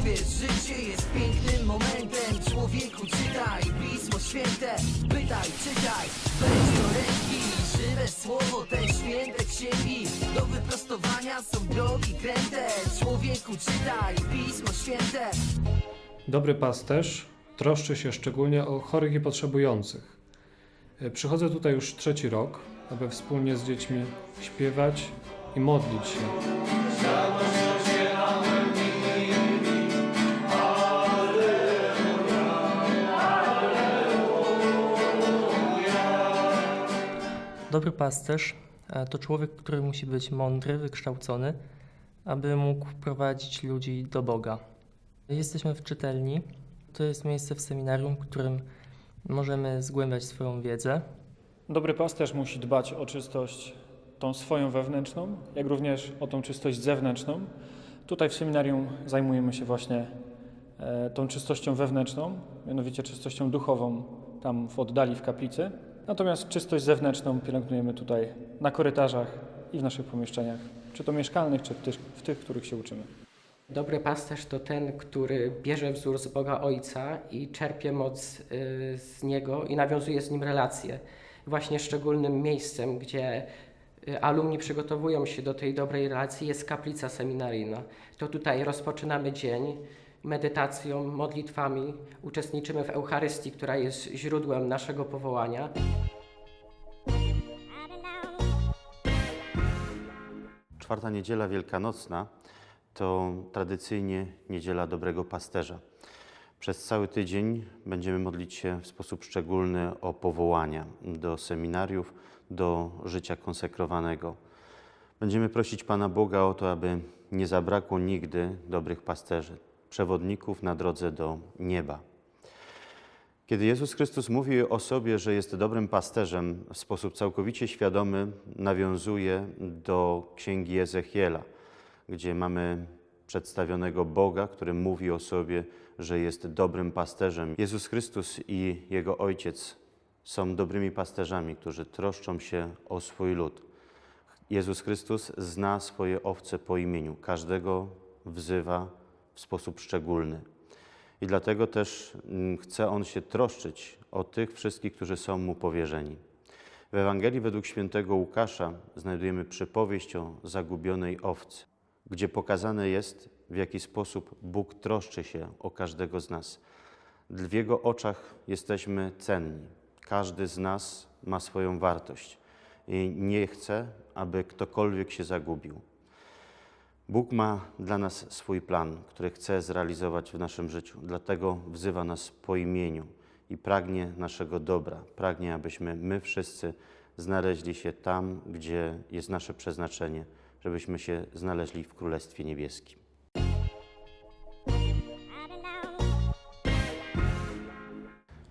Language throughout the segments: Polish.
Uwierz, życie jest pięknym momentem. Człowieku czytaj Pismo Święte. Pytaj, czytaj, weź do ręki Żywe słowo, te święte księgi. Do wyprostowania są drogi kręte. Człowieku czytaj Pismo Święte. Dobry pasterz troszczy się szczególnie o chorych i potrzebujących. E, Przychodzę tutaj już trzeci rok, aby wspólnie z dziećmi śpiewać i modlić się. Dobry pasterz e, to człowiek, który musi być mądry, wykształcony, aby mógł prowadzić ludzi do Boga. Jesteśmy w czytelni. To jest miejsce w seminarium, w którym możemy zgłębiać swoją wiedzę. Dobry pasterz musi dbać o czystość tą swoją wewnętrzną, jak również o tą czystość zewnętrzną. Tutaj w seminarium zajmujemy się właśnie e, tą czystością wewnętrzną, mianowicie czystością duchową, tam w oddali w kaplicy. Natomiast czystość zewnętrzną pielęgnujemy tutaj na korytarzach i w naszych pomieszczeniach, czy to mieszkalnych, czy w tych, w tych których się uczymy. Dobry pasterz to ten, który bierze wzór z Boga Ojca i czerpie moc y, z Niego i nawiązuje z Nim relacje. Właśnie szczególnym miejscem, gdzie y, alumni przygotowują się do tej dobrej relacji jest kaplica seminaryjna. To tutaj rozpoczynamy dzień medytacją, modlitwami, uczestniczymy w Eucharystii, która jest źródłem naszego powołania. Czwarta niedziela wielkanocna to tradycyjnie niedziela dobrego pasterza. Przez cały tydzień będziemy modlić się w sposób szczególny o powołania do seminariów, do życia konsekrowanego. Będziemy prosić Pana Boga o to, aby nie zabrakło nigdy dobrych pasterzy, przewodników na drodze do nieba. Kiedy Jezus Chrystus mówi o sobie, że jest dobrym pasterzem, w sposób całkowicie świadomy nawiązuje do księgi Ezechiela, gdzie mamy przedstawionego Boga, który mówi o sobie, że jest dobrym pasterzem. Jezus Chrystus i Jego Ojciec są dobrymi pasterzami, którzy troszczą się o swój lud. Jezus Chrystus zna swoje owce po imieniu, każdego wzywa w sposób szczególny. I dlatego też mm, chce On się troszczyć o tych wszystkich, którzy są Mu powierzeni. W Ewangelii według świętego Łukasza znajdujemy przypowieść o zagubionej owcy, gdzie pokazane jest, w jaki sposób Bóg troszczy się o każdego z nas. W Jego oczach jesteśmy cenni. Każdy z nas ma swoją wartość i nie chce, aby ktokolwiek się zagubił. Bóg ma dla nas swój plan, który chce zrealizować w naszym życiu. Dlatego wzywa nas po imieniu i pragnie naszego dobra. Pragnie, abyśmy my wszyscy znaleźli się tam, gdzie jest nasze przeznaczenie, żebyśmy się znaleźli w Królestwie Niebieskim.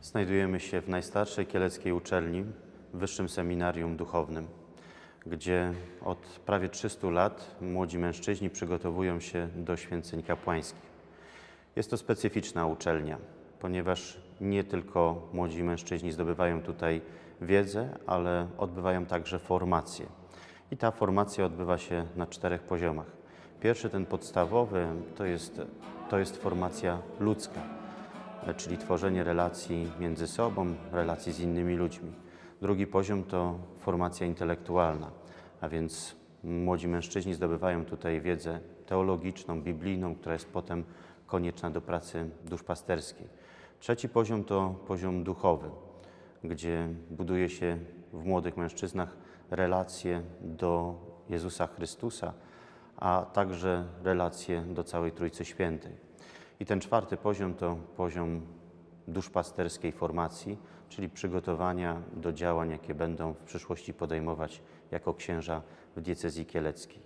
Znajdujemy się w najstarszej kieleckiej uczelni, Wyższym Seminarium Duchownym, gdzie od prawie 300 lat młodzi mężczyźni przygotowują się do święceń kapłańskich. Jest to specyficzna uczelnia, ponieważ nie tylko młodzi mężczyźni zdobywają tutaj wiedzę, ale odbywają także formację. I ta formacja odbywa się na czterech poziomach. Pierwszy, ten podstawowy, to jest, to jest formacja ludzka, czyli tworzenie relacji między sobą, relacji z innymi ludźmi. Drugi poziom to formacja intelektualna, a więc młodzi mężczyźni zdobywają tutaj wiedzę teologiczną, biblijną, która jest potem konieczna do pracy duszpasterskiej. Trzeci poziom to poziom duchowy, gdzie buduje się w młodych mężczyznach relacje do Jezusa Chrystusa, a także relacje do całej Trójcy Świętej. I ten czwarty poziom to poziom duszpasterskiej formacji, czyli przygotowania do działań, jakie będą w przyszłości podejmować jako księża w diecezji kieleckiej.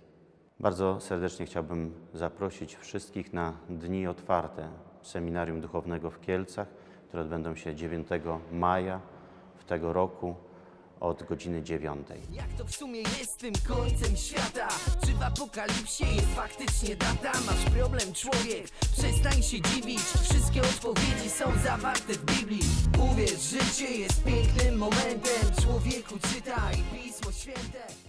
Bardzo serdecznie chciałbym zaprosić wszystkich na dni otwarte Seminarium Duchownego w Kielcach, które odbędą się 9 maja w tego roku od godziny 9. Jak to w sumie jest tym końcem świata? Czy w apokalipsie jest faktycznie data? Masz problem człowiek, przestań się dziwić Wszystkie odpowiedzi są zawarte w Biblii Uwierz, życie jest pięknym momentem Człowieku czytaj Pismo Święte